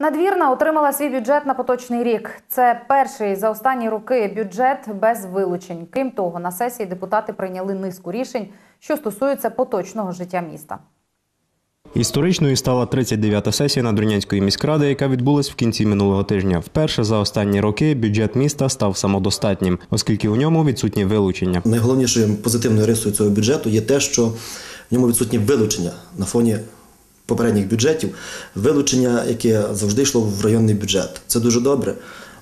Надвірна отримала свій бюджет на поточний рік. Це перший за останні роки бюджет без вилучень. Крім того, на сесії депутати прийняли низку рішень, що стосуються поточного життя міста. Історичною стала 39-та сесія Надвірнянської міськради, яка відбулась в кінці минулого тижня. Вперше за останні роки бюджет міста став самодостатнім, оскільки у ньому відсутні вилучення. Найголовнішою позитивною рисою цього бюджету є те, що в ньому відсутні вилучення на фоні попередніх бюджетів, вилучення, яке завжди йшло в районний бюджет. Це дуже добре.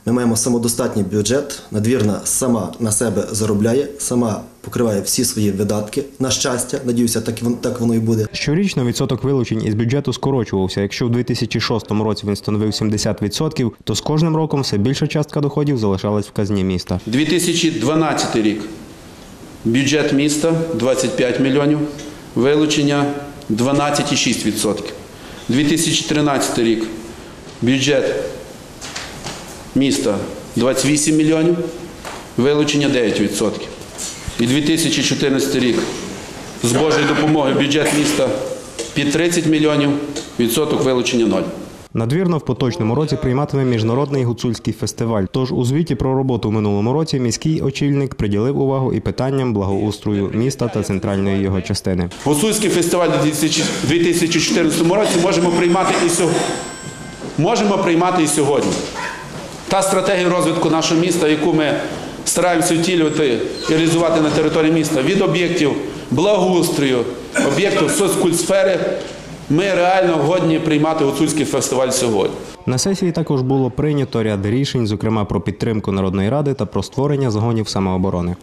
Ми маємо самодостатній бюджет. Надвірна сама на себе заробляє, сама покриває всі свої видатки. На щастя, надіюся, так і так воно і буде. Щорічно відсоток вилучень із бюджету скорочувався. Якщо в 2006 році він становив 70%, то з кожним роком все більша частка доходів залишалась в казні міста. 2012 рік. Бюджет міста 25 мільйонів, вилучення 12,6%. 2013 рік. Бюджет міста 28 мільйонів, вилучення 9%. І 2014 рік. З Божої допомоги бюджет міста під 30 мільйонів, відсоток вилучення 0. Надвірно в поточному році прийматиме міжнародний гуцульський фестиваль. Тож у звіті про роботу в минулому році міський очільник приділив увагу і питанням благоустрою міста та центральної його частини. Гуцульський фестиваль у 2014 році можемо приймати і сьогодні. Можемо приймати і сьогодні. Та стратегія розвитку нашого міста, яку ми стараємося втілювати і реалізувати на території міста від об'єктів благоустрою, об'єктів соцкультсфери, ми реально годні приймати гуцульський фестиваль сьогодні. На сесії також було прийнято ряд рішень, зокрема про підтримку народної ради та про створення загонів самооборони.